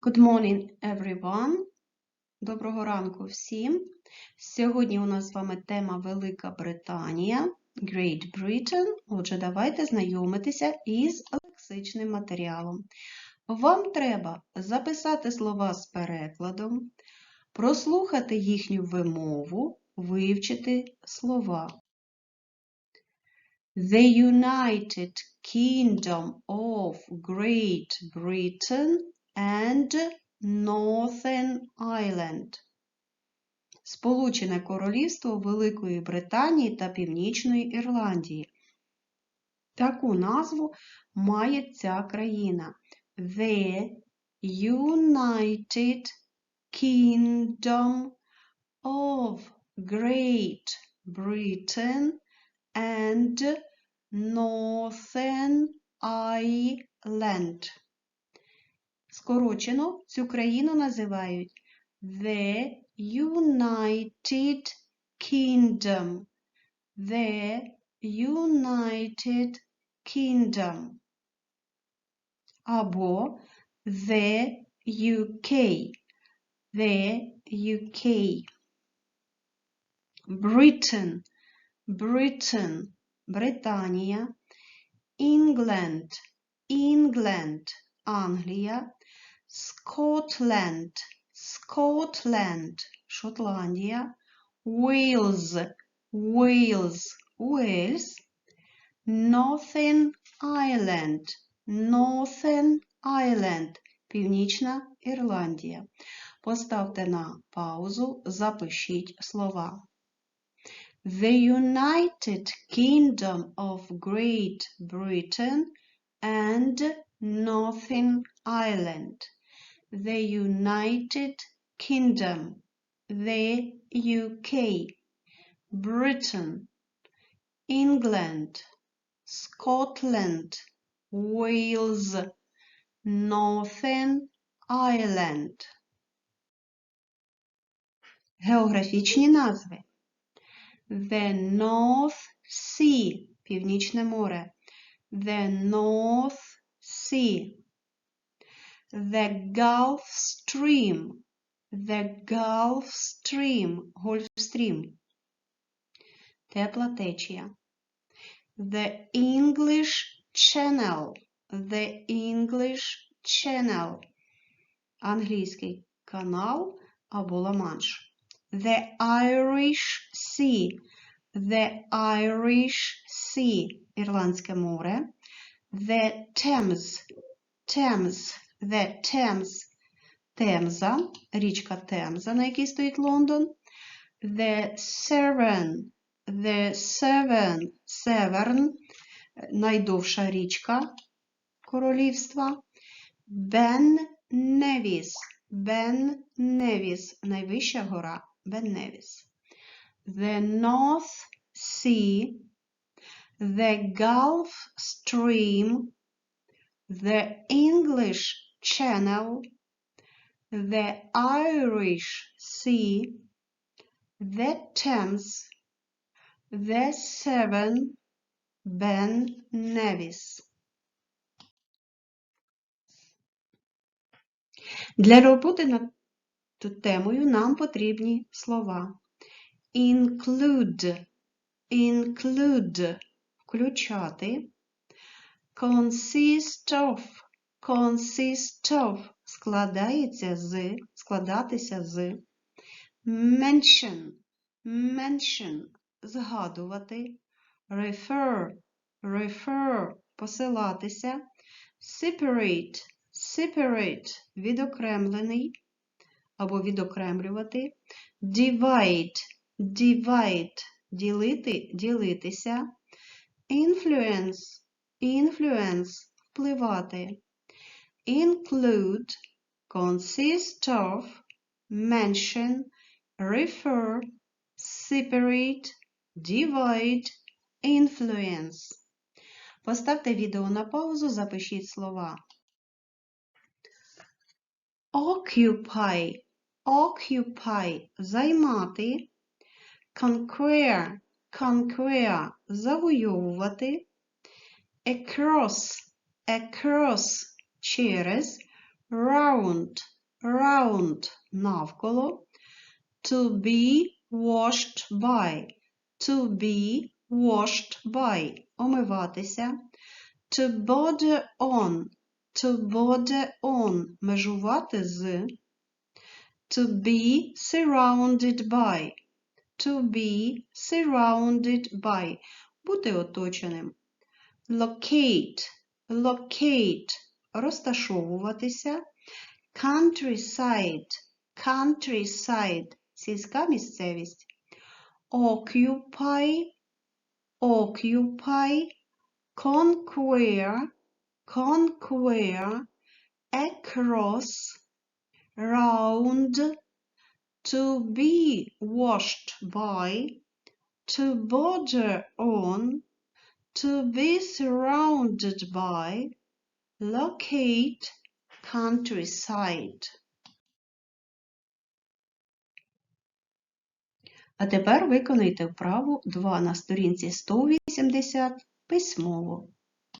Good morning, everyone. Доброго ранку всім. Сьогодні у нас з вами тема Велика Британія, Great Britain. Отже, давайте знайомитися із лексичним матеріалом. Вам треба записати слова з перекладом, прослухати їхню вимову, вивчити слова. The United Kingdom of Great Britain and Northern Ireland. Сполучене Королівство Великої Британії та Північної Ірландії. Таку назву має ця країна. The United Kingdom of Great Britain and Northern Ireland. Скорочено цю країну називають The United Kingdom. The United Kingdom. Або The UK. The UK. Britain. Britain. Британія. England. England. Англія. Scotland, Scotland, Шотландія, Wales, Wales, Уельс, Northern Ireland, Northern Ireland, Північна Ірландія. Поставте на паузу, запишіть слова. The United Kingdom of Great Britain and Northern Ireland the United Kingdom, the UK, Britain, England, Scotland, Wales, Northern Ireland. Географічні назви. The North Sea, Північне море. The North Sea. The Gulf Stream. The Gulf Stream. Гольфстрім. Тепла течія. The English Channel. The English Channel. Англійський канал або Ла-Манш. The Irish Sea. The Irish Sea. Ірландське море. The Thames. Thames. The Thames Темза, річка Темза, на якій стоїть Лондон. The Severn, The Severn, Severn, найдовша річка королівства. Ben Nevis, Ben Nevis, найвища гора Ben Nevis. The North Sea, The Gulf Stream, The English Channel, the Irish Sea, the Thames, the Severn, Ben Nevis. Для роботи над тут темою нам потрібні слова. Include, include, включати. Consist of, consist of складається з, складатися з. Mention, mention згадувати. Refer, refer посилатися. Separate, separate відокремлений або відокремлювати. Divide, divide ділити, ділитися. Influence, influence впливати. include, consist of, mention, refer, separate, divide, influence. Поставте відео на паузу, запишіть слова. Occupy, occupy – займати. Conquer, conquer – завойовувати. Across, across через round, round навколо, to be washed by, to be washed by омиватися, to border on, to border on межувати з, to be surrounded by, to be surrounded by бути оточеним. Locate, locate розташовуватися. Countryside, countryside сільська місцевість. Occupy, occupy, conquer, conquer, across, round, to be washed by, to border on, to be surrounded by, Locate, countryside. А тепер виконайте вправу 2 на сторінці 180 письмово.